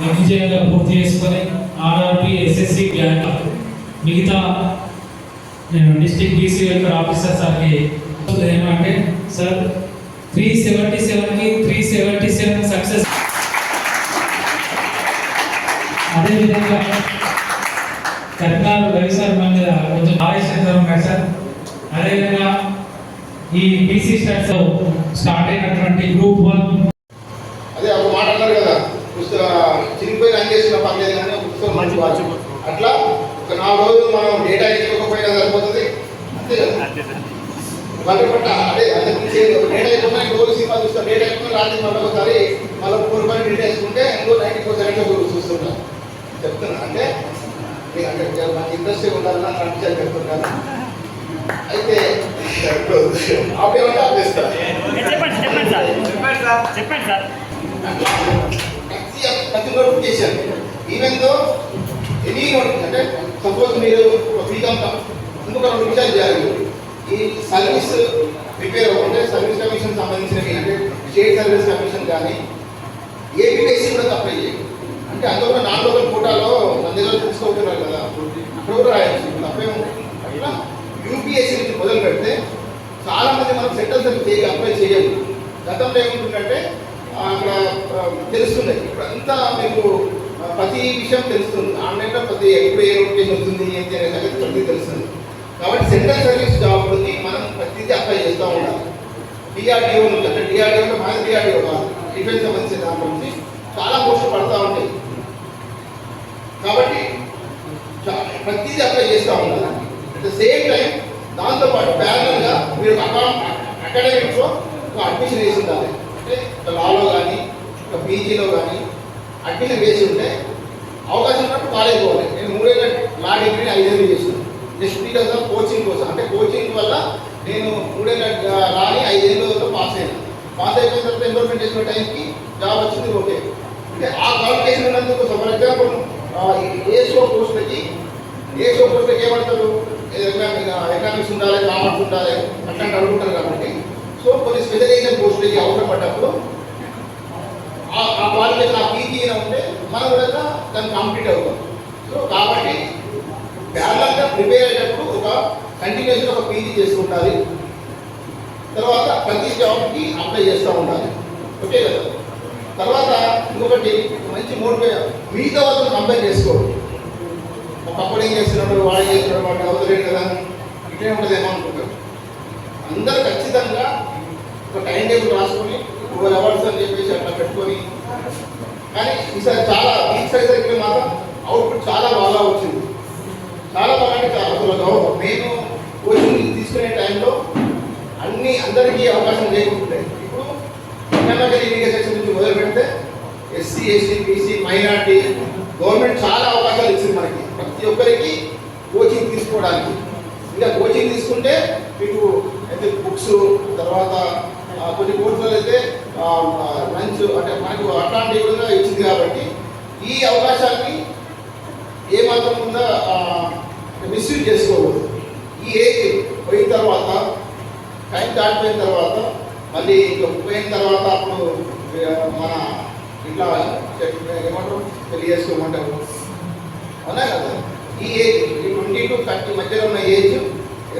దిగ్విజయంగా పూర్తి చేసుకొని ఆర్ఆర్బి ఎస్ఎస్సి బ్యాంక్ మిగతా నేను డిస్ట్రిక్ట్ బీసీ వెల్ఫేర్ ఆఫీసర్ సార్కి ఏమంటే సార్ త్రీ సెవెంటీ సెవెన్కి త్రీ సెవెంటీ సెవెన్ సక్సెస్ అదేవిధంగా కర్నాలు రవి సార్ మన మీద కొంచెం ఆవేశంగా ఉన్నాడు సార్. అదేవిధంగా ఈ బీసీ స్టార్ట్స్ స్టార్ట్ అయినటువంటి గ్రూప్ వన్ అదే ఒక మాట అన్నారు కదా పుస్తకం చిరిగిపోయిన అంగేసిన పర్లేదు కానీ ఒక పుస్తకం మంచి వాచ్ అట్లా ఒక నాలుగు రోజులు మనం డేటా ఇచ్చుకోకపోయినా సరిపోతుంది అంతే కదా పట్ల అదే అంతే డేటా అయిపోయినా రోజు సినిమా చూస్తాం డేటా అయిపోయినా రాత్రి మళ్ళీ ఒకసారి మళ్ళీ ఫోర్ పాయింట్ డేటా వేసుకుంటే ఇంకో నైన్టీ ఫోర్ సెవెంటీ చూస్తుంటాం చెప్తున్నా అంటే మీకు అంటే మనకి ఇంట్రెస్ట్ ఉండాలని నాకు అనిపించాలి చెప్తున్నాను అయితే ఆపేమంటే ఆపేస్తారు చెప్పండి సార్. ప్రతి notification even though any notification అంటే సపోజ్ మీరు బీకామ్ ఇంకొక రెండు నిమిషాలు చేయాలి. ఈ సర్వీస్ ప్రిపేర్ అవ్వండి సర్వీస్ కమిషన్ సంబంధించినవి అంటే స్టేట్ సర్వీస్ కమిషన్ కానీ ఏపీఎస్సీ కూడా అప్లై అంటే అందులో కూడా రోజుల లోకల్ కోటాలో మన దగ్గర కదా అక్కడ కూడా రాయొచ్చు. తప్పేమో అట్లా యూపీఎస్సీ నుంచి మొదలు పెడితే చాలా మంది మనం సెంట్రల్ సర్వీస్ చేయ అప్లై చేయము. గతంలో ఏముంటుందంటే అక్కడ తెలుస్తుంది. ఇప్పుడు అంతా మీకు ప్రతి విషయం తెలుస్తుంది. ఆన్లైన్లో ప్రతి ఎప్పుడు ఏ నోటిఫికేషన్ వస్తుంది ఏంటి అనే సంగతి ప్రతి తెలుస్తుంది. కాబట్టి సెంట్రల్ సర్వీస్ జాబ్ని మనం ప్రతిదీ అప్లై చేస్తూ ఉండాలి. డిఆర్డిఓ నుంచి అంటే డిఆర్డిఓ మన డిఆర్డిఓ కాదు. డిఫెన్స్ సంబంధించిన దాంట్లో నుంచి చాలా పోస్టులు పడతా ఉంటాయి. కాబట్టి ప్రతిదీ అప్లై చేస్తూ ఉండాలి. అట్ ద సేమ్ టైం దాంతోపాటు ప్యారల్గా మీరు అకాడమిక్స్లో ఒక అడ్మిషన్ వేసి ఉండాలి. అంటే ఒక లాలో కానీ ఒక పీజీలో కానీ అడ్మిషన్ వేసి ఉంటే అవకాశం ఉన్నప్పుడు కాలేజ్ పోవాలి. నేను మూడేళ్ళ లా డిగ్రీని ఐదేళ్ళు చేస్తున్నాను జస్ట్ కోచింగ్ కోసం. అంటే కోచింగ్ వల్ల నేను మూడేళ్ళ లాని ఐదేళ్ళతో పాస్ అయ్యాను. పాస్ అయిపోయిన తర్వాత ఎన్రోల్మెంట్ చేసిన టైంకి జాబ్ వచ్చింది ఓకే. అంటే ఆ క్వాలిఫికేషన్ ఉన్నందుకు ఫర్ ఎగ్జాంపుల్ ఏసో పోస్టులకి ఏసో పోస్టులకి ఏమంటారు? ఎకనామిక్స్ ఉండాలి కామర్స్ ఉండాలి అట్లాంటి అనుకుంటారు కాబట్టి. సో కొన్ని స్పెషలైజేషన్ పోస్టులకి అవసరం పడ్డప్పుడు ఆ ఆ క్వాలిఫికేషన్ ఆ పీజీ ఉంటే మనం కూడా దాన్ని కంప్లీట్ అవుతాం. సో కాబట్టి రిపేర్ అయ్యేటప్పుడు ఒక కంటిన్యూషన్ ఒక పీజీ చేసుకుంటారు తర్వాత ప్రతి జాబ్కి అప్లై చేస్తూ ఉండాలి. ఓకే కదా? తర్వాత ఇంకొకటి మంచి మోటివేట్ మిగతా వాళ్ళతో కంపేర్ చేసుకోవడం. ఒకప్పుడు ఏం చేస్తున్నాడు వాడు చేస్తున్నాడు వాడు అవసరం కదా? ఇట్లే ఉంటుందేమో అనుకుంటారు. అందరు ఖచ్చితంగా ఒక టైం టేబుల్ రాసుకొని ట్వెల్వ్ అవర్స్ అని చెప్పేసి అట్లా పెట్టుకొని కానీ ఈసారి చాలా వీక్స్ అయ్యేసరికి మాత్రం అవుట్పుట్ చాలా బాగా వచ్చింది. చాలా బాగా అంటే చాలా నేను కోచింగ్ తీసుకునే టైంలో అన్ని అందరికీ అవకాశం లేకుంటుండే ఇప్పుడు ఎకనామికల్ ఇరిగేషన్ నుంచి మొదలు పెడితే SC ST BC minority government చాలా అవకాశాలు ఇచ్చింది మనకి. ప్రతి ఒక్కరికి కోచింగ్ తీసుకోవడానికి. ఇంకా కోచింగ్ తీసుకుంటే మీకు అయితే బుక్స్ తర్వాత ఆ, కొన్ని కోర్సులు అయితే లంచ్ అంటే మనకు అట్లాంటివి కూడా ఇచ్చింది కాబట్టి ఈ అవకాశాన్ని ఏమాత్రం ఉందా మిస్యూజ్ చేసుకోకూడదు. ఈ ఏజ్ పోయిన తర్వాత టైం దాటిపోయిన తర్వాత మళ్ళీ ఇంకా పోయిన తర్వాత అప్పుడు మన ఇట్లా ఏమంటారు? పెళ్ళి చేసుకోమంటారు అవునా కదా? ఈ ఏజ్ ఈ ట్వంటీ టు థర్టీ మధ్యలో ఉన్న ఏజ్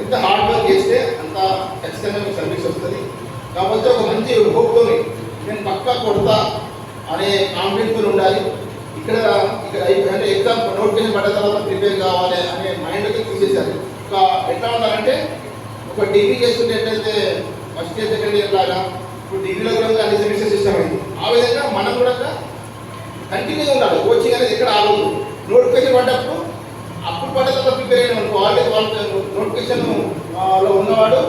ఎంత హార్డ్ వర్క్ చేస్తే అంత ఖచ్చితంగా మీకు సర్వీస్ వస్తుంది. కాకపోతే ఒక మంచి హోప్తో నేను పక్కా కొడతా అనే కాన్ఫిడెన్స్ ఉండాలి. ఇక్కడ ఇక్కడ అంటే ఎగ్జామ్ నోటిఫికేషన్ పడ్డ తర్వాత ప్రిపేర్ కావాలి అనే మైండ్కి తీసేశారు ఒక ఎట్లా ఉండాలంటే ఒక డిగ్రీ చేస్తుంటే ఎట్లయితే ఫస్ట్ ఇయర్ సెకండ్ ఇయర్ లాగా ఇప్పుడు డిగ్రీలో కూడా అన్ని సెమిస్టర్ సిస్టమ్ అయింది ఆ విధంగా మనం కూడా కంటిన్యూగా ఉండాలి. కోచింగ్ అనేది ఎక్కడ ఆగదు. నోటిఫికేషన్ పడ్డప్పుడు అప్పుడు పడ్డ తర్వాత ప్రిపేర్ అయిన అనుకో ఆల్రెడీ నోటిఫికేషన్లో ఉన్నవాడు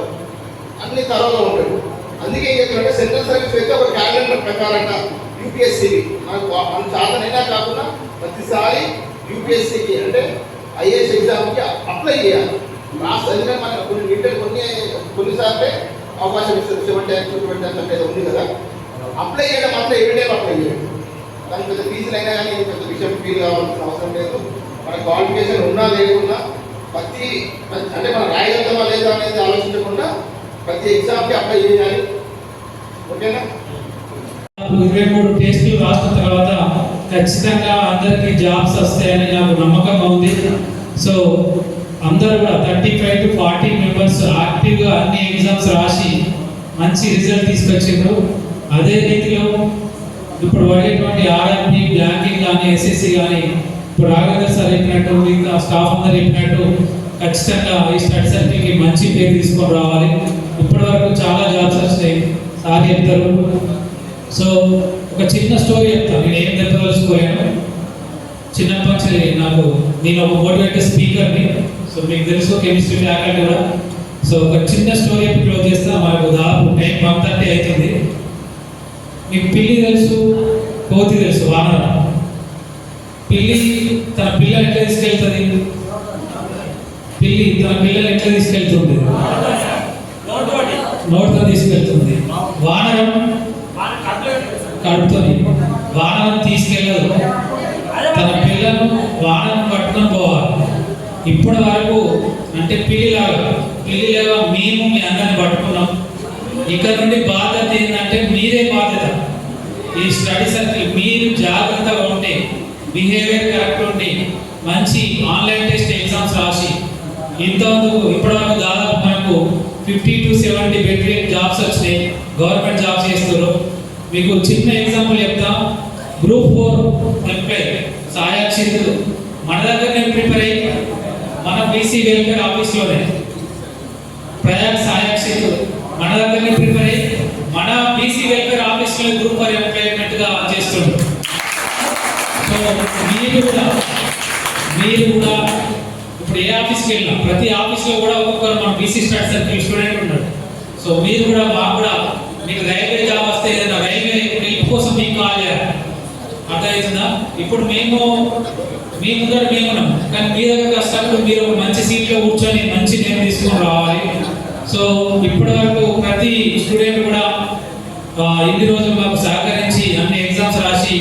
అన్ని తరంలో ఉంటాడు. అందుకే ఏం చెప్తారంటే సెంట్రల్ సర్వీస్ అయితే ఒక క్యాలెండర్ ప్రకారంగా యూపీఎస్సీ మనకు మన సాధనైనా కాకుండా ప్రతిసారి యూపీఎస్సీకి అంటే ఐఏఎస్ ఎగ్జామ్కి అప్లై చేయాలి. రాష్ట్ర ఎందుకంటే మనకు కొన్ని ఇంటర్ కొన్ని కొన్నిసార్లు అవకాశం ఇస్తుంది సెవెన్ అంత ట్వంటీ ఉంది కదా. అప్లై చేయడం మాత్రం ఎవ్రీ టైం అప్లై చేయండి దానికి పెద్ద ఫీజులు అయినా కానీ పెద్ద విషయం ఫీల్ కావాల్సిన అవసరం లేదు. మన క్వాలిఫికేషన్ ఉన్నా లేకున్నా ప్రతి అంటే మనం రాయగలుగుతామా లేదా అనేది ఆలోచించకుండా ప్రతి ఎగ్జామ్కి అప్లై చేయాలి. ఓకేనా? ఇరవై మూడు టెస్టులు రాసిన తర్వాత ఖచ్చితంగా అందరికీ జాబ్స్ వస్తాయని నాకు నమ్మకం ఉంది. సో అందరూ కూడా thirty five to forty members యాక్టివ్గా అన్ని ఎగ్జామ్స్ రాసి మంచి రిజల్ట్ తీసుకొచ్చిండ్రు. అదే రీతిలో ఇప్పుడు పడేటువంటి ఆర్ఆర్బి బ్యాంకింగ్ కానీ ఎస్ఎస్సి కానీ ఇప్పుడు రాఘవేంద్ర సార్ చెప్పినట్టు ఇంకా స్టాఫ్ అందరు చెప్పినట్టు ఖచ్చితంగా ఈ స్టడీ సర్కిల్కి మంచి పేరు తీసుకొని రావాలి. ఇప్పటి వరకు చాలా జాబ్స్ వచ్చినాయి. సార్ చెప్తారు సో ఒక చిన్న స్టోరీ చెప్తాను నేను ఏం చెప్పదలుచుకోలేను. చిన్నప్పటి నుంచి నాకు నేను ఒక మోటివేటెడ్ స్పీకర్ని సో మీకు తెలుసు కెమిస్ట్రీ ఫ్యాకల్టీ కూడా. సో ఒక చిన్న స్టోరీ క్లోజ్ చేస్తా. మాకు దాదాపు టైం వన్ థర్టీ అవుతుంది. మీకు పిల్లి తెలుసు కోతి తెలుసు వానరం. పిల్లి తన పిల్లలు ఎట్లా తీసుకెళ్తుంది? పిల్లి తన పిల్లలు ఎట్లా తీసుకెళ్తుంది? నోటితో తీసుకెళ్తుంది. వానరం కడుపుతుంది వాహనం తీసుకెళ్ళదు. తన పిల్లలను వాహనం పట్టుకొని పోవాలి. ఇప్పటి వరకు అంటే పిల్లిలాగా పిల్లిలాగా మేము మీ అందరిని పట్టుకున్నాం. ఇక్కడ నుండి బాధ్యత ఏంటంటే మీరే బాధ్యత. ఈ స్టడీ సర్కిల్ మీరు జాగ్రత్తగా ఉంటే బిహేవియర్ కరెక్ట్ ఉండి మంచి ఆన్లైన్ టెస్ట్ ఎగ్జామ్స్ రాసి ఇంతవరకు ఇప్పటివరకు దాదాపు మనకు ఫిఫ్టీ టు సెవెంటీ బెటరీ జాబ్స్ వచ్చినాయి. గవర్నమెంట్ జాబ్స్ చేస్తున్నారు. మీకు చిన్న ఎగ్జాంపుల్ చెప్తా. గ్రూప్ ఫోర్ ఎంప్లాయ్ సాయాక్షిత్ మన దగ్గరనే ప్రిపేర్ అయ్యి మన బీసీ వెల్ఫేర్ ఆఫీస్లోనే ప్రయాగ్ సాయాక్షిత్ మన దగ్గరనే ప్రిపేర్ అయ్యి మన బీసీ వెల్ఫేర్ ఆఫీస్లో గ్రూప్ ఫర్ ఎంప్లాయ్మెంట్గా చేస్తుండ్రు. సో మీరు కూడా మీరు కూడా ఇప్పుడు ఏ ఆఫీస్కి వెళ్ళినా ప్రతి ఆఫీస్లో కూడా ఒక్కొక్కరు మన బీసీ స్టార్ట్ సర్కిల్ స్టూడెంట్ ఉన్నాడు సో మీరు కూడా మాకు కూడా మీకు రైల్వే జాబ్ వస్తే ఏదైనా రైల్వే హెల్ప్ కోసం మీకు కాల్ చేయాలి అర్థమవుతుందా ఇప్పుడు మేము మీ ముందర మేమున్నాం కానీ మీ దగ్గర కష్టాలు మీరు ఒక మంచి సీట్లో కూర్చొని మంచి నేను తీసుకొని రావాలి. సో ఇప్పటి వరకు ప్రతి స్టూడెంట్ కూడా ఇన్ని రోజులు మాకు సహకరించి అన్ని ఎగ్జామ్స్ రాసి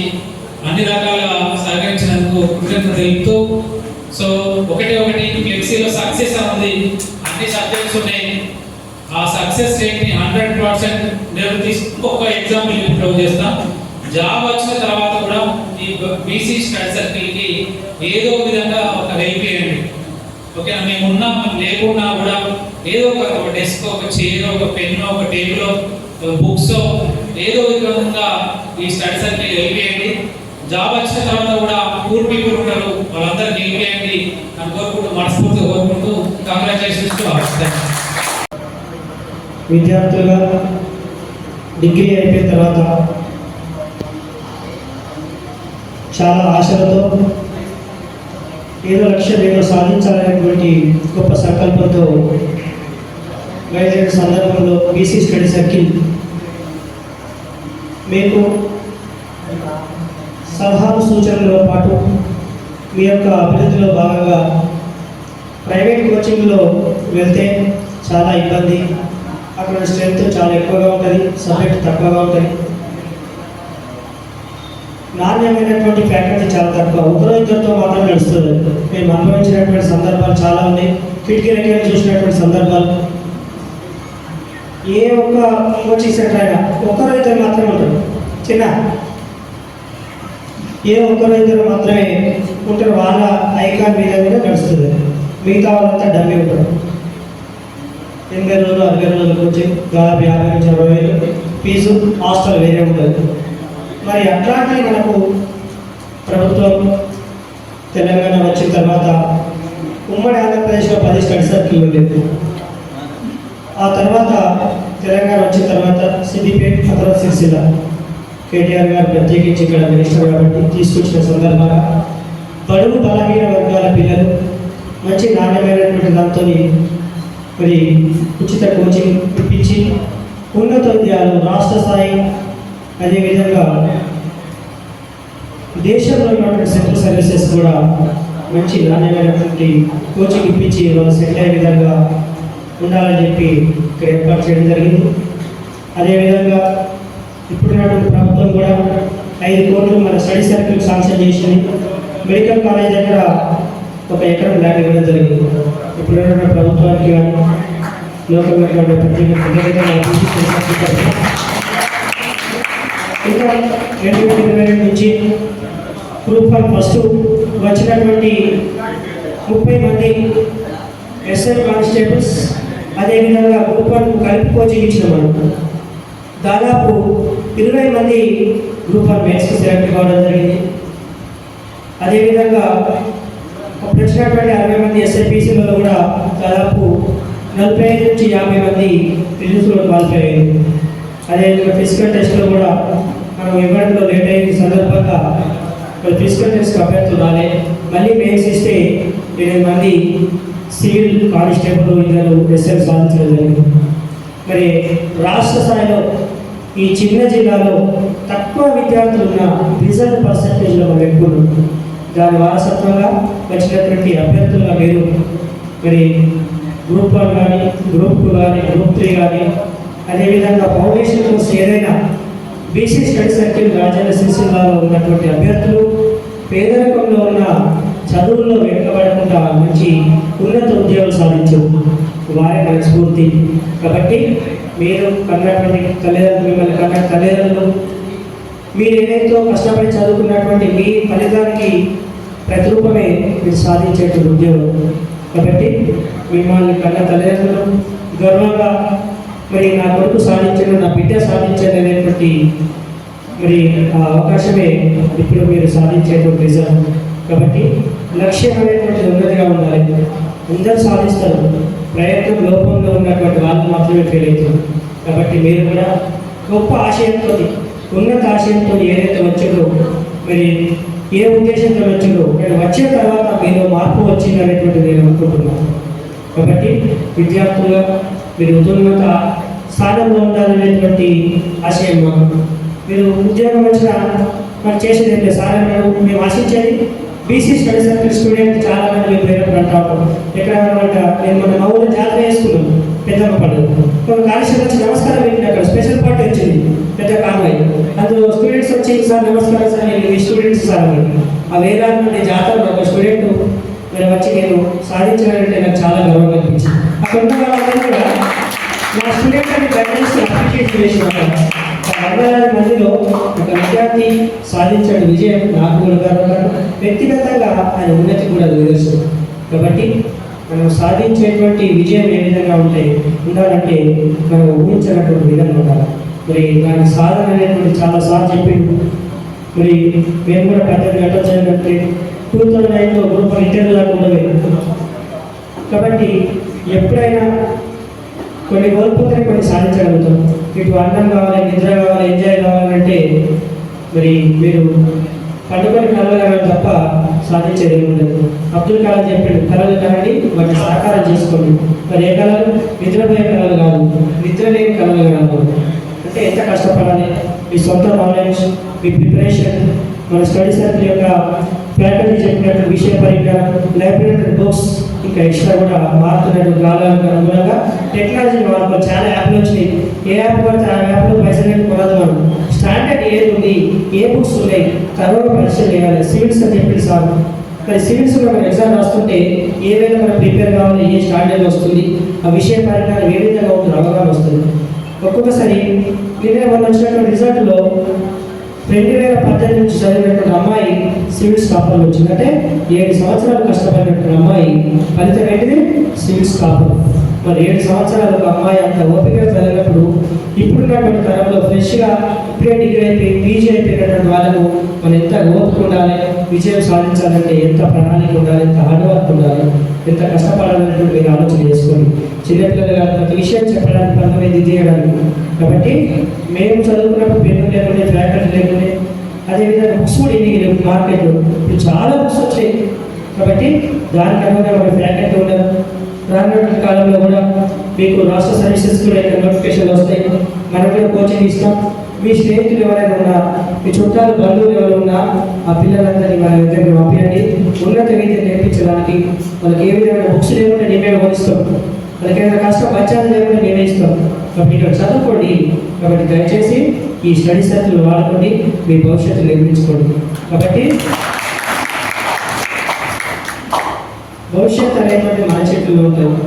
అన్ని రకాల సహకరించినందుకు కృతజ్ఞత తెలుపుతూ సో ఒకటి ఒకటి ఫ్లెక్సీలో సక్సెస్ ఉంది అన్ని సబ్జెక్ట్స్ ఉన్నాయి. ఆ సక్సెస్ రేట్ని హండ్రెడ్ పర్సెంట్ నేను ఇంకొక ఎగ్జాంపుల్ క్లోజ్ చేస్తాం. జాబ్ వచ్చిన తర్వాత కూడా ఈ బీసీ స్టడీ సర్కిల్కి ఏదో ఏదో విధంగా ఒక హెల్ప్ చేయండి. ఓకేనా? మేము ఉన్నాం లేకున్నా కూడా ఏదో ఒక డెస్క్ ఒక చైర్ ఒక పెన్ ఒక టేబుల్ బుక్స్ ఏదో విధంగా ఈ స్టడీ సర్కిల్ హెల్ప్ చేయండి. జాబ్ వచ్చిన తర్వాత కూడా పూర్ పీపుల్ ఉంటారు వాళ్ళందరూ హెల్ప్ చేయండి అని కోరుకుంటూ మనస్ఫూర్తిగా కోరుకుంటూ కంగ్రాచులేషన్స్ విద్యార్థులుగా డిగ్రీ అయిపోయిన తర్వాత చాలా ఆశలతో ఏదో లక్ష్యం ఏదో సాధించాలనేటువంటి గొప్ప సంకల్పంతో బయలుదేరిన సందర్భంలో బీసీ స్టడీ సర్కిల్ మీకు సలహా సూచనలతో పాటు మీ యొక్క అభివృద్ధిలో భాగంగా ప్రైవేట్ కోచింగ్లో వెళ్తే చాలా ఇబ్బంది. అక్కడ స్ట్రెంత్ చాలా ఎక్కువగా ఉంటుంది సబ్జెక్ట్ తక్కువగా ఉంటుంది. నాణ్యమైనటువంటి ఫ్యాకల్టీ చాలా తక్కువ. ఒకరో ఇద్దరితో మాత్రం నడుస్తుంది. మేము అనుభవించినటువంటి సందర్భాలు చాలా ఉన్నాయి. కిటికీ రెక్కలు చూసినటువంటి సందర్భాలు. ఏ ఒక్క కోచింగ్ సెంటర్ అయినా ఒకరో ఇద్దరు మాత్రమే ఉంటారు చిన్న. ఏ ఒక్కరో ఇద్దరు మాత్రమే ఉంటారు వాళ్ళ ఐకాన్ మీద కూడా నడుస్తుంది. మిగతా వాళ్ళంతా డమ్మి ఉంటారు. ఎనభై రోజులు అరవై రోజుల కోచింగ్ దాదాపు యాభై నుంచి అరవై వేలు. ఫీజు హాస్టల్ వేరే ఉంటుంది. మరి అట్లాగే మనకు ప్రభుత్వం తెలంగాణ వచ్చిన తర్వాత ఉమ్మడి ఆంధ్రప్రదేశ్లో పది స్టడీ సర్కిల్ ఉండేది. ఆ తర్వాత తెలంగాణ వచ్చిన తర్వాత సిద్దిపేట ఆ తర్వాత సిరిసిల్ల. కేటీఆర్ గారు ప్రత్యేకించి ఇక్కడ మినిస్టర్ కాబట్టి తీసుకొచ్చిన సందర్భంగా బడుగు బలహీన వర్గాల పిల్లలు మంచి నాణ్యమైనటువంటి దాంతో మరి ఉచిత కోచింగ్ ఇప్పించి ఉన్నత విద్యాలు రాష్ట్ర స్థాయి అదేవిధంగా దేశంలో ఉన్నటువంటి సెంట్రల్ సర్వీసెస్ కూడా మంచి నాణ్యమైనటువంటి కోచింగ్ ఇప్పించి వాళ్ళు సెట్ అయ్యే విధంగా ఉండాలని చెప్పి ఇక్కడ ఏర్పాటు చేయడం జరిగింది. అదేవిధంగా ఇప్పుడున్నటువంటి ప్రభుత్వం కూడా ఐదు కోట్లు మన స్టడీ సర్కిల్ శాంక్షన్ చేసింది. మెడికల్ కాలేజ్ దగ్గర ఒక ఎకరం ల్యాండ్ ఇవ్వడం జరిగింది. ఇప్పుడున్న ప్రభుత్వానికి కానీ లోకల్ ప్రతి ఇంకా రెండు వేల ఇరవై రెండు నుంచి గ్రూప్ వన్ ఫస్ట్ వచ్చినటువంటి ముప్పై మంది ఎస్ఎల్ కానిస్టేబుల్స్ అదేవిధంగా గ్రూప్ వన్ కలిపి కోచింగ్ ఇచ్చిన మనం. దాదాపు ఇరవై మంది గ్రూప్ వన్ మెయిన్స్కి సెలెక్ట్ కావడం జరిగింది. అదేవిధంగా వచ్చినటువంటి అరవై మంది ఎస్ఐపిసిలలో కూడా దాదాపు నలభై ఐదు నుంచి యాభై మంది ఫిజిక్స్లో క్వాలిఫై అయ్యారు. అదేవిధంగా ఫిజికల్ టెస్ట్లో కూడా మనం ఇవ్వడంలో లేట్ అయిన సందర్భంగా మరి ఫిజికల్ టెస్ట్ అభ్యర్థులు మళ్ళీ మెయిన్స్ ఇస్తే ఎనిమిది మంది సివిల్ కానిస్టేబుల్ ఇద్దరు ఎస్ఎల్ సాధించడం జరిగింది. మరి రాష్ట్ర స్థాయిలో ఈ చిన్న జిల్లాలో తక్కువ విద్యార్థులు ఉన్న రిజల్ట్ పర్సంటేజ్లో మనం ఎక్కువ దాని వారసత్వంగా వచ్చినటువంటి అభ్యర్థులుగా మీరు మరి గ్రూప్ వన్ కానీ గ్రూప్ టూ కానీ గ్రూప్ త్రీ కానీ అదేవిధంగా ఫౌండేషన్ కోర్స్ ఏదైనా బీసీ స్టడీ సర్కిల్ రాజన్న సిరిసిల్లాలో ఉన్నటువంటి అభ్యర్థులు పేదరికంలో ఉన్న చదువుల్లో వెనుకబడకుండా మంచి ఉన్నత ఉద్యోగాలు సాధించారు వారే మనస్ఫూర్తి. కాబట్టి మీరు కన్నటువంటి తల్లిదండ్రులు మిమ్మల్ని కన్న తల్లిదండ్రులు మీరు ఏదైతే కష్టపడి చదువుకున్నటువంటి మీ ఫలితానికి ప్రతిరూపమే మీరు సాధించేటువంటి ఉద్యోగం. కాబట్టి మిమ్మల్ని కన్న తల్లిదండ్రులు గర్వంగా మరి నా కొడుకు సాధించడం నా బిడ్డ సాధించడం అనేటువంటి మరి ఆ అవకాశమే ఇప్పుడు మీరు సాధించేటువంటి రిజల్ట్ కాబట్టి లక్ష్యం అనేటువంటి ఉన్నదిగా ఉండాలి. అందరూ సాధిస్తారు. ప్రయత్నం లోపంలో ఉన్నటువంటి వాళ్ళు మాత్రమే ఫెయిల్ అవుతారు. కాబట్టి మీరు కూడా గొప్ప ఆశయంతో ఉన్నత ఆశయంతో ఏదైతే వచ్చారో మరి ఏ ఉద్దేశంతో వచ్చారో నేను వచ్చిన తర్వాత మీలో మార్పు వచ్చింది నేను అనుకుంటున్నాను. కాబట్టి విద్యార్థులుగా మీరు ఉన్నత సాధనలో ఉండాలనేటువంటి ఆశయం మాకు మీరు ఉద్యోగం వచ్చిన మరి చేసేది ఏంటి సార్ మేము ఆశించేది బీసీ స్టడీ సర్కిల్ స్టూడెంట్ చాలా మంది మేము పేరు అంటాము ఎక్కడ నేను మన మా ఊళ్ళో జాతర వేసుకున్నాను పెద్దమ్మ పండుగ ఒక కాలుష్యం వచ్చి నమస్కారం పెట్టిన అక్కడ స్పెషల్ పార్టీ వచ్చింది. పెద్ద కాన్వాయ్ అందులో స్టూడెంట్స్ వచ్చి సార్ నమస్కారం సార్ నేను మీ స్టూడెంట్స్ సార్ ఆ వేలాది మంది జాతరలో ఒక స్టూడెంట్ మీరు వచ్చి నేను సాధించాలంటే నాకు చాలా గర్వంగా అనిపించింది. అక్కడ ఉన్న వాళ్ళందరూ కూడా నా స్టూడెంట్ అని గైడెన్స్ అప్రిషియేట్ చేసిన వందలాది మందిలో ఒక విద్యార్థి సాధించిన విజయం నాకు కూడా వ్యక్తిగతంగా ఆయన ఉన్నతి కూడా తెలుసు. కాబట్టి మనం సాధించేటువంటి విజయం ఏ విధంగా ఉంటే ఉండాలంటే మనం ఊహించినటువంటి విధంగా ఉండాలి. మరి దాని సాధన అనేటువంటి చాలా సార్లు చెప్పిండు. మరి మేము కూడా పెద్ద గంటలు చదివినట్టు టూ థౌజండ్ నైన్లో గ్రూప్ ఇంటర్వ్యూ దాకా ఉండలేదు కాబట్టి ఎప్పుడైనా కొన్ని కోల్పోతే కొన్ని సాధించగలుగుతాం. ఇటు అన్నం కావాలి నిద్ర కావాలి ఎంజాయ్ కావాలంటే మరి మీరు పండుగని కలగలగడం తప్ప సాధించేది ఉండదు అబ్దుల్ కలాం చెప్పాడు కళలు కానీ వాటిని సాకారం చేసుకోండి. మరి ఏ కళలు నిద్రపోయే కళలు కాదు నిద్ర లేని కళలు కాదు. అంటే ఎంత కష్టపడాలి? మీ సొంత నాలెడ్జ్ మీ ప్రిపరేషన్ మన స్టడీ సర్కిల్ యొక్క ఫ్యాకల్టీ చెప్పినట్టు విషయ పరిజ్ఞానం లైబ్రరీ బుక్స్ ఇంకా ఎక్స్ట్రా కూడా మారుతున్నట్టు కాలాలకు అనుగుణంగా టెక్నాలజీ మార్పు చాలా యాప్లు వచ్చినాయి. ఏ యాప్ పడితే ఆ యాప్లో పైసలు పెట్టి కొనదు మనం స్టాండర్డ్ ఏది ఉంది? ఏ బుక్స్ ఉన్నాయి? తర్వాత పరిచయం చేయాలి సివిల్స్ అని చెప్పి సార్ మరి సివిల్స్ మనం ఎగ్జామ్ రాస్తుంటే విధంగా మనం ప్రిపేర్ కావాలి ఏ స్టాండర్డ్ వస్తుంది? ఆ విషయ పరిజ్ఞానం ఏ విధంగా ఉంటుంది అవగాహన వస్తుంది. ఒక్కొక్కసారి నిన్నే వల్ల వచ్చినటువంటి రిజల్ట్లో రెండు వేల పద్దెనిమిది నుంచి చదివినటువంటి అమ్మాయి సివిల్స్ టాపర్ వచ్చింది. అంటే ఏడు సంవత్సరాలు కష్టపడినటువంటి అమ్మాయి ఫలితం ఏంటిది? సివిల్స్ కాపర్ మరి ఏడు సంవత్సరాలు ఒక అమ్మాయి అంత ఓపిక చదివినప్పుడు ఇప్పుడున్నటువంటి తరంలో ఫ్రెష్గా ఇప్పుడే డిగ్రీ అయిపోయి పీజీ అయిపోయినటువంటి వాళ్ళకు మనం ఎంత ఓపిక ఉండాలి? విజయం సాధించాలంటే ఎంత ప్రణాళిక ఉండాలి ఎంత హార్డ్ వర్క్ ఉండాలి ఎంత కష్టపడాలనేటువంటి మీరు ఆలోచన చేసుకోండి. చిన్నపిల్లలు కాదు ప్రతి విషయం చెప్పడానికి పదవి తీయడానికి కాబట్టి మేము చదువుకున్నప్పుడు పెన్ను లేకుండా ఫ్యాకల్టీ లేకుండా అదేవిధంగా బుక్స్ కూడా ఎన్ని లేవు మార్కెట్లో. ఇప్పుడు చాలా బుక్స్ వచ్చాయి. కాబట్టి దానికి అనుగుణంగా మన ఫ్యాకల్టీ ఉండదు రానున్న కాలంలో కూడా మీకు రాష్ట్ర సర్వీసెస్ కూడా ఇక్కడ నోటిఫికేషన్లు వస్తాయి. మనం కూడా కోచింగ్ ఇస్తాం మీ స్నేహితులు ఎవరైనా ఉన్నా మీ చుట్టాలు బంధువులు ఎవరు ఉన్నా ఆ పిల్లలందరినీ మన దగ్గర పంపించండి ఉన్నత విద్య నేర్పించడానికి వాళ్ళకి ఏ విధమైన బుక్స్ లేకుండా మేమే బోధిస్తాం. వాళ్ళకి ఏదైనా కష్టం వచ్చాది లేకుండా మేమే ఇస్తాం. కాబట్టి ఇక్కడ చదువుకోండి. కాబట్టి దయచేసి ఈ స్టడీ సర్కిల్ వాడుకొని మీ భవిష్యత్తు నిర్మించుకోండి. కాబట్టి భవిష్యత్తు అనేటువంటి మన చేతుల్లో ఉంటుంది.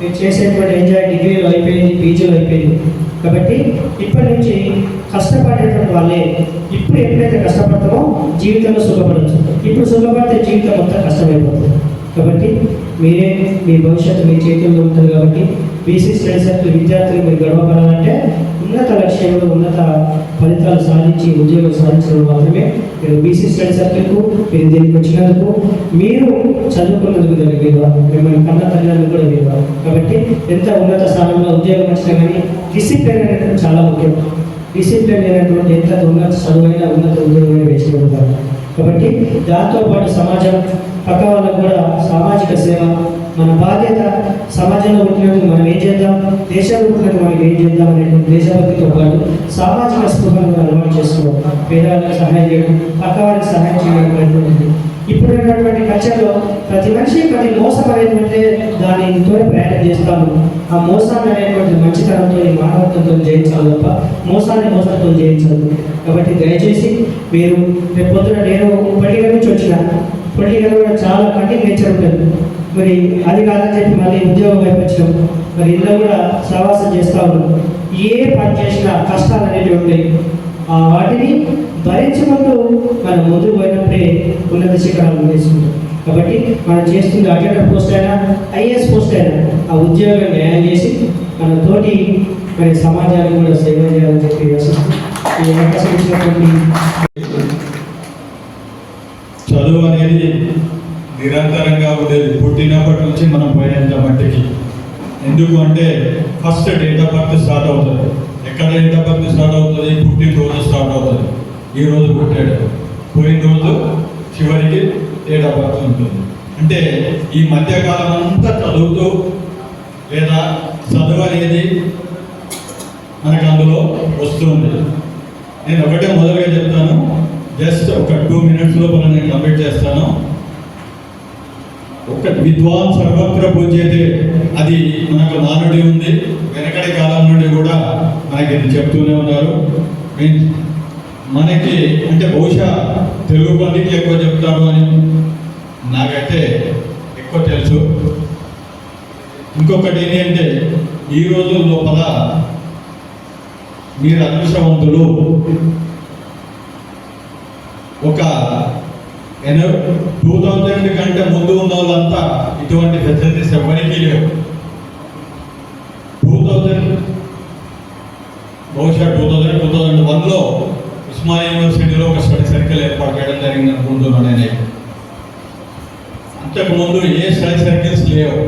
మీరు చేసేటువంటి ఎంజాయ్ డిగ్రీలో అయిపోయింది పీజీలో అయిపోయింది. కాబట్టి ఇప్పటి నుంచి కష్టపడేటం వాళ్ళే ఇప్పుడు ఎప్పుడైతే కష్టపడతామో జీవితంలో సుఖపడచ్చు. ఇప్పుడు సుఖపడితే జీవితం మొత్తం కష్టమైపోతుంది. కాబట్టి మీరే మీ భవిష్యత్తు మీ చేతుల్లో ఉంటుంది కాబట్టి బీసీ స్టడీ సర్కిల్ విద్యార్థులు మీరు గర్వపడాలంటే ఉన్నత లక్ష్యంలో ఉన్నత ఫలితాలు సాధించి ఉద్యోగం సాధించడం మాత్రమే. మీరు బీసీ స్టడీ సర్కిల్కు మీరు దీనికి వచ్చినందుకు మీరు చదువుకున్నందుకు దానికి విలువ మిమ్మల్ని కన్న తల్లిదండ్రులు కూడా విలువ కాబట్టి ఎంత ఉన్నత స్థానంలో ఉద్యోగం వచ్చినా కానీ డిసిప్లిన్ అనేది చాలా ముఖ్యం. డిసిప్లిన్ లేనటువంటి ఎంత ఉన్నత చదువైన ఉన్నత ఉద్యోగమైన వేసి కాబట్టి దాంతోపాటు సమాజం పక్క వాళ్ళకు కూడా సామాజిక సేవ మన బాధ్యత సమాజంలో ఉంటున్నట్టు మనం ఏం చేద్దాం? దేశంలో ఉంటున్నట్టు మనం ఏం చేద్దాం అనేటువంటి దేశభక్తితో పాటు సామాజిక స్పృహను కూడా అలవాటు చేసుకోవడం పేదవాళ్ళకి సహాయం చేయడం పక్క వారికి సహాయం చేయడం అనేటువంటిది ఇప్పుడు ఉన్నటువంటి కల్చర్లో ప్రతి మనిషి ప్రతి మోసం అనేటువంటి దానితో ప్రయాణం చేస్తాము ఆ మోసాన్ని అనేటువంటి మంచితనంతో ఈ మానవత్వంతో జయించాలి తప్ప మోసాన్ని మోసంతో జయించదు. కాబట్టి దయచేసి మీరు రేపు పొద్దున నేను పొలిటికల్ నుంచి వచ్చిన పొలిటికల్ కూడా చాలా కంటి నేచర్ ఉంటుంది మరి అది కాదని చెప్పి మళ్ళీ ఉద్యోగం వైపు వచ్చినాం మరి ఇంట్లో కూడా సవాసం చేస్తూ ఉన్నాం. ఏ పని చేసినా కష్టాలు అనేవి ఉంటాయి. ఆ వాటిని భరించుకుంటూ మనం ముందుకు పోయినప్పుడే ఉన్నత శిఖరాలు వేసుకుంటాం కాబట్టి మనం చేస్తుంది అటెండర్ పోస్ట్ అయినా ఐఏఎస్ పోస్ట్ అయినా ఆ ఉద్యోగం న్యాయం చేసి మన తోటి మరి సమాజానికి కూడా సేవ చేయాలని చెప్పి అవకాశం ఇచ్చినటువంటి చదువు అనేది నిరంతరంగా ఉండేది. పుట్టినప్పటి నుంచి మనం పోయేంత మట్టికి ఎందుకు అంటే first date of birth start అవుతుంది. ఎక్కడ డేట్ ఆఫ్ బర్త్ స్టార్ట్ అవుతుంది? పుట్టినరోజు స్టార్ట్ అవుతుంది. ఈ రోజు పుట్టాడు. పోయిన రోజు చివరికి డేట్ ఆఫ్ బర్త్ ఉంటుంది. అంటే ఈ మధ్యకాలం అంతా చదువుతూ లేదా చదువు అనేది మనకు అందులో వస్తుంది. నేను ఒకటే మొదలుగా చెప్తాను. జస్ట్ ఒక టూ మినిట్స్ లోపల నేను కంప్లీట్ చేస్తాను. ఒక విద్వాన్ సర్వత్ర పూజ్యతే. అది మనకు నానుడి ఉంది. వెనకటి కాలం నుండి కూడా మనకి ఇది చెప్తూనే ఉన్నారు. మనకి అంటే బహుశా తెలుగు పండితులు ఎక్కువ చెప్తారు అని నాకైతే ఎక్కువ తెలుసు. ఇంకొకటి ఏంటంటే ఈ రోజు లోపల మీరు అదృష్టవంతులు. ఒక టూ uh, థౌజండ్ కంటే ముందు ఉన్న వాళ్ళంతా ఇటువంటి ఫెసిలిటీస్ ఎవరికీ లేవు. టూ థౌజండ్ బహుశా టూ థౌజండ్ టూ థౌజండ్ వన్లో ఉస్మానియా యూనివర్సిటీలో ఒక స్టడీ సర్కిల్ ఏర్పాటు చేయడం జరిగింది అనుకుంటున్నాను నేను. అంతకుముందు ఏ స్టడీ సర్కిల్స్ లేవు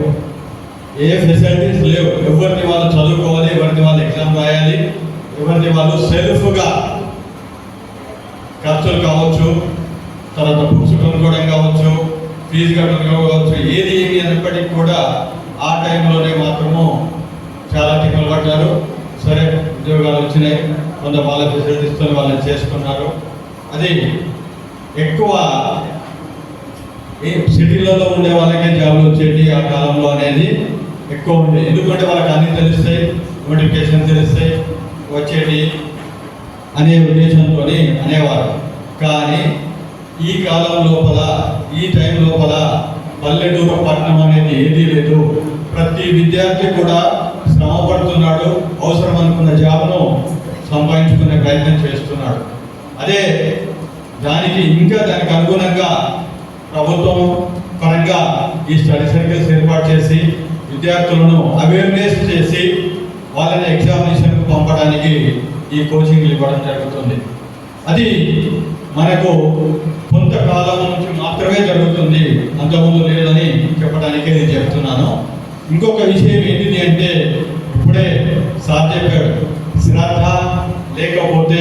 ఏ ఫెసిలిటీస్ లేవు. ఎవరిని వాళ్ళు చదువుకోవాలి ఎవరిని వాళ్ళు ఎగ్జామ్ రాయాలి ఎవరిని వాళ్ళు సెల్ఫ్గా ఖర్చులు కావచ్చు తర్వాత బుక్స్ కొనుక్కోవడం కావచ్చు ఫీజు కట్టడం కావచ్చు ఏది ఏమి అయినప్పటికీ కూడా ఆ టైంలోనే మాత్రము చాలా టిక్కలు పడ్డారు. సరే ఉద్యోగాలు వచ్చినాయి. కొంత వాళ్ళ ఫెసిలిటీస్తో వాళ్ళని చేసుకున్నారు. అది ఎక్కువ ఈ సిటీలలో ఉండే వాళ్ళకే జాబ్లు వచ్చేటి ఆ కాలంలో అనేది ఎక్కువ ఉంది. ఎందుకంటే వాళ్ళకి అన్ని తెలుస్తాయి నోటిఫికేషన్ తెలుస్తాయి వచ్చేటి అనే ఉద్దేశంతో అనేవారు. కానీ ఈ కాలం లోపల ఈ టైం లోపల పల్లెటూరు పట్టణం అనేది ఏదీ లేదు. ప్రతి విద్యార్థి కూడా శ్రమ పడుతున్నాడు అవసరం అనుకున్న జాబ్ను సంపాదించుకునే ప్రయత్నం చేస్తున్నాడు. అదే దానికి ఇంకా దానికి అనుగుణంగా ప్రభుత్వం పరంగా ఈ స్టడీ సర్కిల్స్ ఏర్పాటు చేసి విద్యార్థులను అవేర్నెస్ చేసి వాళ్ళని ఎగ్జామినేషన్కు పంపడానికి ఈ కోచింగ్లు ఇవ్వడం జరుగుతుంది. అది మనకు కొంతకాలం నుంచి మాత్రమే జరుగుతుంది. అంతకుముందు లేదని చెప్పడానికి నేను చెప్తున్నాను. ఇంకొక విషయం ఏంటిది అంటే ఇప్పుడే సార్ చెప్పాడు శ్రద్ధ లేకపోతే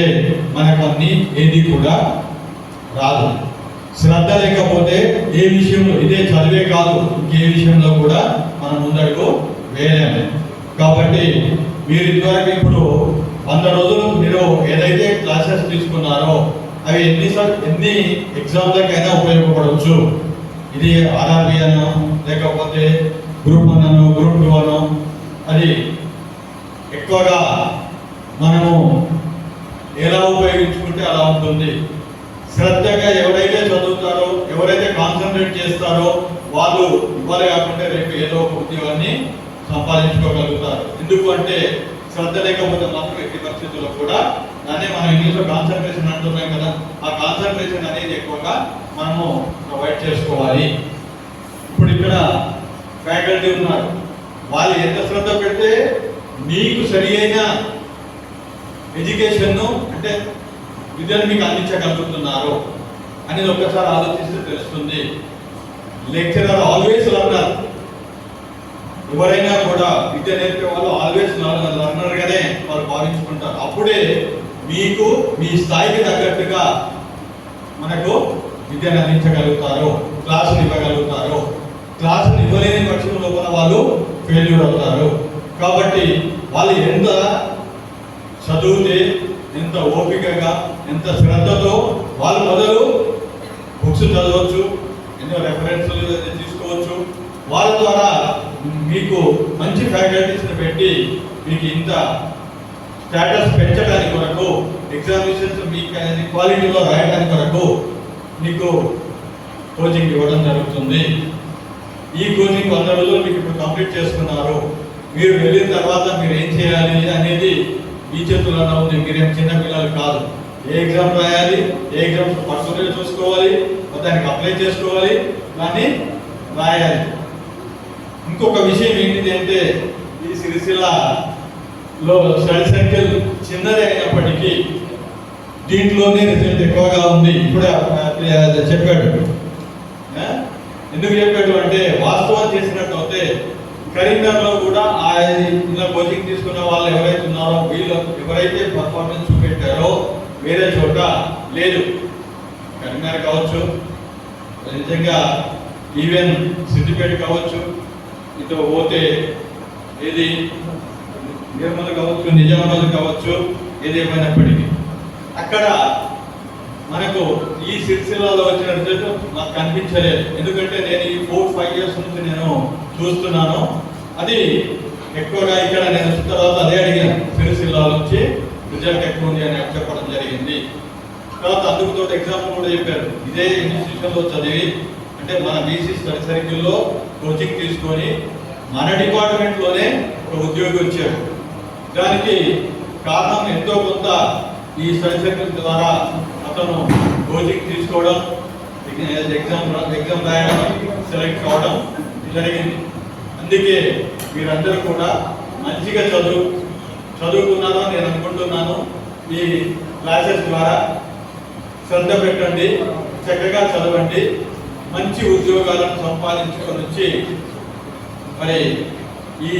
మనకు అన్ని ఏది కూడా రాదు. శ్రద్ధ లేకపోతే ఏ విషయంలో ఇదే చదివే కాదు ఇంకే విషయంలో కూడా మనం ముందడుగు వేయలేము. కాబట్టి మీరు ఇదివరకు ఇప్పుడు వంద రోజులు మీరు ఏదైతే క్లాసెస్ తీసుకున్నారో అవి ఎన్ని ఎన్ని ఎగ్జామ్లకైనా ఉపయోగపడవచ్చు? ఇది ఆర్ఆర్బి అనో లేకపోతే గ్రూప్ వన్ అనో గ్రూప్ టూ అనో అది ఎక్కువగా మనము ఎలా ఉపయోగించుకుంటే అలా ఉంటుంది. శ్రద్ధగా ఎవరైతే చదువుతారో ఎవరైతే కాన్సన్ట్రేట్ చేస్తారో వాళ్ళు ఇవ్వాలి కాకుండా రేపు ఏదో ఒక ఉద్యోగాన్ని సంపాదించుకోగలుగుతారు. ఎందుకు అంటే శ్రద్ధ లేకపోతే మాత్రం ఎట్టి పరిస్థితుల్లో కూడా దాన్ని మనం ఇంగ్లీష్లో కాన్సన్ట్రేషన్ అంటున్నాం కదా ఆ కాన్సన్ట్రేషన్ అనేది ఎక్కువగా మనము ప్రొవైడ్ చేసుకోవాలి. ఇప్పుడు ఇక్కడ ఫ్యాకల్టీ ఉన్నారు. వాళ్ళు ఎంత శ్రద్ధ పెడితే మీకు సరి అయిన ఎడ్యుకేషన్ను అంటే విద్యను మీకు అందించగలుగుతున్నారు అనేది ఒక్కసారి ఆలోచిస్తే తెలుస్తుంది. లెక్చరర్ ఆల్వేస్ లర్నర్ ఎవరైనా కూడా విద్య నేర్పే వాళ్ళు ఆల్వేస్ లర్నర్ లర్నర్గానే వాళ్ళు భావించుకుంటారు. అప్పుడే మీకు మీ స్థాయికి తగ్గట్టుగా మనకు విద్యను అందించగలుగుతారు క్లాసులు ఇవ్వగలుగుతారు. క్లాసులు ఇవ్వలేని పక్షంలో ఉన్న వాళ్ళు ఫెయిల్యూర్ అవుతారు. కాబట్టి వాళ్ళు ఎంత చదివితే ఎంత ఓపికగా ఎంత శ్రద్ధతో వాళ్ళు మొదలు బుక్స్ చదవచ్చు ఎన్నో రెఫరెన్స్లు తీసుకోవచ్చు. వాళ్ళ ద్వారా మీకు మంచి ఫ్యాకల్టీస్ని పెట్టి మీకు ఇంత స్టేటస్ పెంచడానికి కొరకు ఎగ్జామినేషన్స్ మీకు క్వాలిటీలో రాయడానికి కొరకు మీకు కోచింగ్ ఇవ్వడం జరుగుతుంది. ఈ కోచింగ్ వంద రోజులు మీకు ఇప్పుడు కంప్లీట్ చేసుకున్నారు. మీరు వెళ్ళిన తర్వాత మీరు ఏం చేయాలి అనేది మీ చేతుల్లోనే ఉంది. మీరేం చిన్న పిల్లలు కాదు. ఏ ఎగ్జామ్ రాయాలి ఏ ఎగ్జామ్స్ పర్సనల్ చూసుకోవాలి దానికి అప్లై చేసుకోవాలి దాన్ని రాయాలి. ఇంకొక విషయం ఏంటిది అంటే ఈ లో స్టడీ సర్కిల్ చిన్నదే అయినప్పటికీ దీంట్లోనే రిజల్ట్ ఎక్కువగా ఉంది. ఇప్పుడే చెప్పాడు. ఎందుకు చెప్పాడు అంటే వాస్తవం చేసినట్టయితే కరీంనగర్లో కూడా ఆ ఇలా కోచింగ్ తీసుకున్న వాళ్ళు ఎవరైతే ఉన్నారో వీళ్ళు ఎవరైతే పర్ఫార్మెన్స్ చూపెట్టారో వేరే చోట లేదు. కరీంనగర్ కావచ్చు నిజంగా ఈవెన్ సిద్దిపేట కావచ్చు ఇటు పోతే ఇది నిర్మల్ కావచ్చు నిజామాబాద్ కావచ్చు ఏదేమైనప్పటికీ. అక్కడ మనకు ఈ సిరిసిల్లలో వచ్చిన రిజల్ట్ నాకు కనిపించలేదు. ఎందుకంటే నేను ఈ ఫోర్ ఫైవ్ ఇయర్స్ నుంచి నేను చూస్తున్నాను. అది ఎక్కువగా ఇక్కడ నేను వచ్చిన తర్వాత అదే అడిగాను సిరిసిల్లాలో వచ్చి రిజల్ట్ ఎక్కువ ఉంది అని చెప్పడం జరిగింది. తర్వాత అందుకు తోటి ఎగ్జాంపుల్ కూడా చెప్పారు. ఇదే ఇన్స్టిట్యూషన్లో చదివి అంటే మన బీసీ స్టడీ సర్కిల్లో కోచింగ్ తీసుకొని మన డిపార్ట్మెంట్లోనే ఒక ఉద్యోగి వచ్చారు దానికి కారణం ఎంతో కొంత ఈ స్టడీ ద్వారా అతను కోచింగ్ తీసుకోవడం ఎగ్జామ్ ఎగ్జామ్ రాయడం సెలెక్ట్ కావడం జరిగింది. అందుకే మీరందరూ కూడా మంచిగా చదువు చదువుకున్నారో నేను అనుకుంటున్నాను. ఈ క్లాసెస్ ద్వారా శ్రద్ధ పెట్టండి చక్కగా చదవండి మంచి ఉద్యోగాలను సంపాదించుకొని వచ్చి మరి ఈ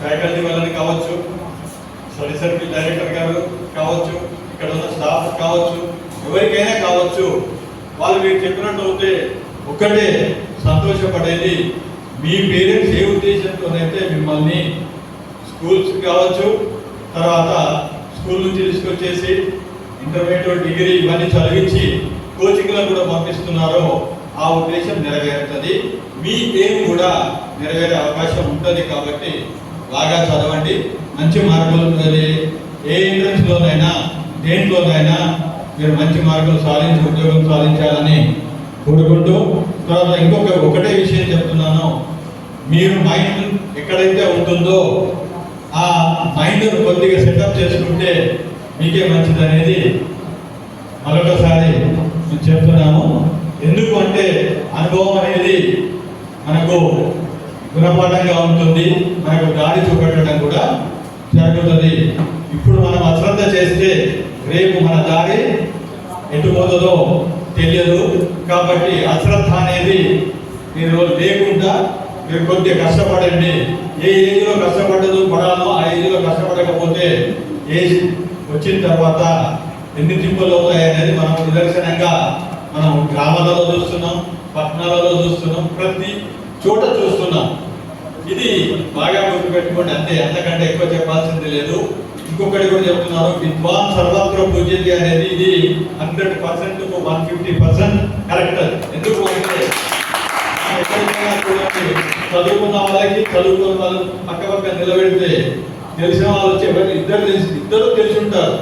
ఫ్యాకల్టీ వాళ్ళని కావచ్చు స్టడీ సర్కిల్ డైరెక్టర్ గారు కావచ్చు ఇక్కడ ఉన్న స్టాఫ్ కావచ్చు ఎవరికైనా కావచ్చు వాళ్ళు మీరు చెప్పినట్టు అయితే ఒక్కటే సంతోషపడేది మీ పేరెంట్స్ ఏ ఉద్దేశంతోనైతే మిమ్మల్ని స్కూల్స్ కావచ్చు తర్వాత స్కూల్ నుంచి తీసుకొచ్చేసి ఇంటర్మీడియట్ డిగ్రీ ఇవన్నీ చదివించి కోచింగ్లో కూడా పంపిస్తున్నారో ఆ ఉద్దేశం నెరవేరుతుంది. మీ ఏం కూడా నెరవేరే అవకాశం ఉంటుంది కాబట్టి బాగా చదవండి. మంచి మార్కులు ఏ ఎంట్రన్స్లోనైనా దేంట్లోనైనా మీరు మంచి మార్కులు సాధించి ఉద్యోగం సాధించాలని కోరుకుంటూ తర్వాత ఇంకొక ఒకటే విషయం చెప్తున్నాను. మీరు మైండ్ ఎక్కడైతే ఉంటుందో ఆ మైండ్ కొద్దిగా సెటప్ చేసుకుంటే మీకే మంచిది అనేది మరొకసారి చెప్తున్నాము ఎందుకు అంటే అనుభవం అనేది మనకు గుణపాఠంగా ఉంటుంది. మనకు దారి చూపెట్టడం కూడా జరుగుతుంది. ఇప్పుడు మనం అశ్రద్ధ చేస్తే రేపు మన దారి ఎటుపోతుందో తెలియదు. కాబట్టి అశ్రద్ధ అనేది మీరు లేకుండా మీరు కొద్దిగా కష్టపడండి. ఏ ఏజ్లో కష్టపడదు పడాలో ఆ ఏజ్లో కష్టపడకపోతే ఏజ్ వచ్చిన తర్వాత ఎన్ని తిప్పలు అవుతాయి అనేది మనం నిదర్శనంగా మనం గ్రామాలలో చూస్తున్నాం పట్టణాలలో చూస్తున్నాం ప్రతి చోట చూస్తున్నాం. ఇది బాగా గుర్తుపెట్టుకోండి అంతే. అంతకంటే ఎక్కువ చెప్పాల్సింది లేదు. ఇంకొకటి కూడా చెప్తున్నారు విద్వాన్ సర్వత్ర పూజ్యత అనేది ఇది hundred percent one fifty percent correct ఎందుకు అంటే చదువుకున్న వాళ్ళకి చదువుకున్న వాళ్ళు పక్క పక్క నిలబెడితే తెలిసిన వాళ్ళు వచ్చి ఎవరు ఇద్దరు తెలిసి ఇద్దరు తెలిసి ఉంటారు.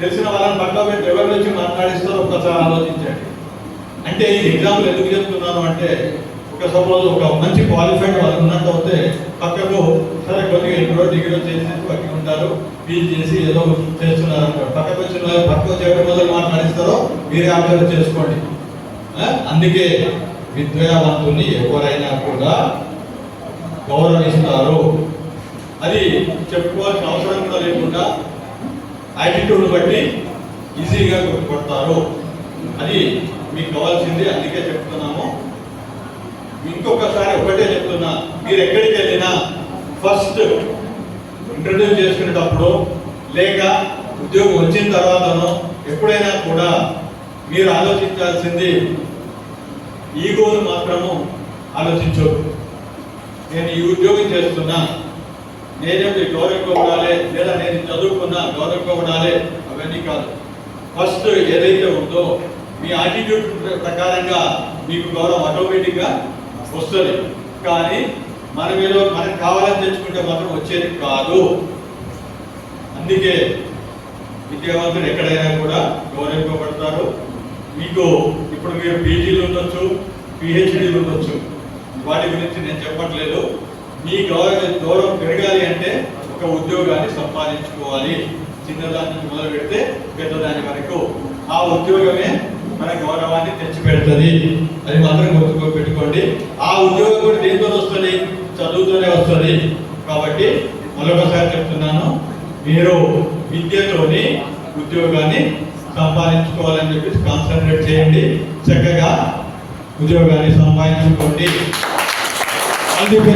తెలిసిన వాళ్ళని పక్క పెట్టి ఎవరు వచ్చి మాట్లాడిస్తారో ఒకసారి ఆలోచించండి. అంటే ఈ ఎగ్జాంపుల్ ఎందుకు చెప్తున్నాను అంటే ఒక సపోజ్ ఒక మంచి క్వాలిఫైడ్ వాళ్ళు ఉన్నట్టు సరే ఇప్పుడు డిగ్రీ చేసి పక్కన ఉంటారు పీజీ చేసి ఏదో చేస్తున్నారు అంటారు పక్కకు వచ్చిన పక్కకు చేయడం మొదలు మాట్లాడిస్తారో మీరే ఆలోచన చేసుకోండి. అందుకే విద్యావంతుని ఎవరైనా కూడా గౌరవిస్తారు. అది చెప్పుకోవాల్సిన అవసరం కూడా లేకుండా యాటిట్యూడ్ బట్టి ఈజీగా గుర్తుపడతారు అది మీకు కావాల్సింది అందుకే చెప్తున్నాము. ఇంకొకసారి ఒకటే చెప్తున్నా మీరు ఎక్కడికి వెళ్ళినా ఫస్ట్ ఇంట్రడ్యూస్ చేసుకునేటప్పుడు లేక ఉద్యోగం వచ్చిన తర్వాతనో ఎప్పుడైనా కూడా మీరు ఆలోచించాల్సింది ఈగోను మాత్రము ఆలోచించొద్దు. నేను ఈ ఉద్యోగం చేస్తున్నా నేనేమి గౌరవింపబడాలి లేదా నేను చదువుకున్నా గౌరవింపబడాలి అవన్నీ కాదు. ఫస్ట్ ఏదైతే ఉందో మీ యాటిట్యూడ్ ప్రకారంగా మీకు గౌరవం ఆటోమేటిక్గా వస్తుంది. కానీ మనం ఏదో మనకు కావాలని తెచ్చుకుంటే మాత్రం వచ్చేది కాదు. అందుకే విద్యావంతులు ఎక్కడైనా కూడా గౌరవింపబడతారు మీకు ఇప్పుడు మీరు పీజీలు ఉండొచ్చు పిహెచ్డీలు ఉండొచ్చు. వాటి గురించి నేను చెప్పట్లేదు. మీ గౌరవ గౌరవం పెరగాలి అంటే ఒక ఉద్యోగాన్ని సంపాదించుకోవాలి. చిన్నదాన్ని మొదలు పెడితే పెద్దదాని వరకు. ఆ ఉద్యోగమే మన గౌరవాన్ని తెచ్చిపెడుతుంది. అది మాత్రం గుర్తుకో పెట్టుకోండి. ఆ ఉద్యోగం కూడా దేంతో వస్తుంది? చదువుతూనే వస్తుంది. కాబట్టి మరొకసారి చెప్తున్నాను మీరు విద్యతోని ఉద్యోగాన్ని సంపాదించుకోవాలని చెప్పి కాన్సన్ట్రేట్ చేయండి. చక్కగా ఉద్యోగాన్ని సంపాదించుకోండి. అందుకే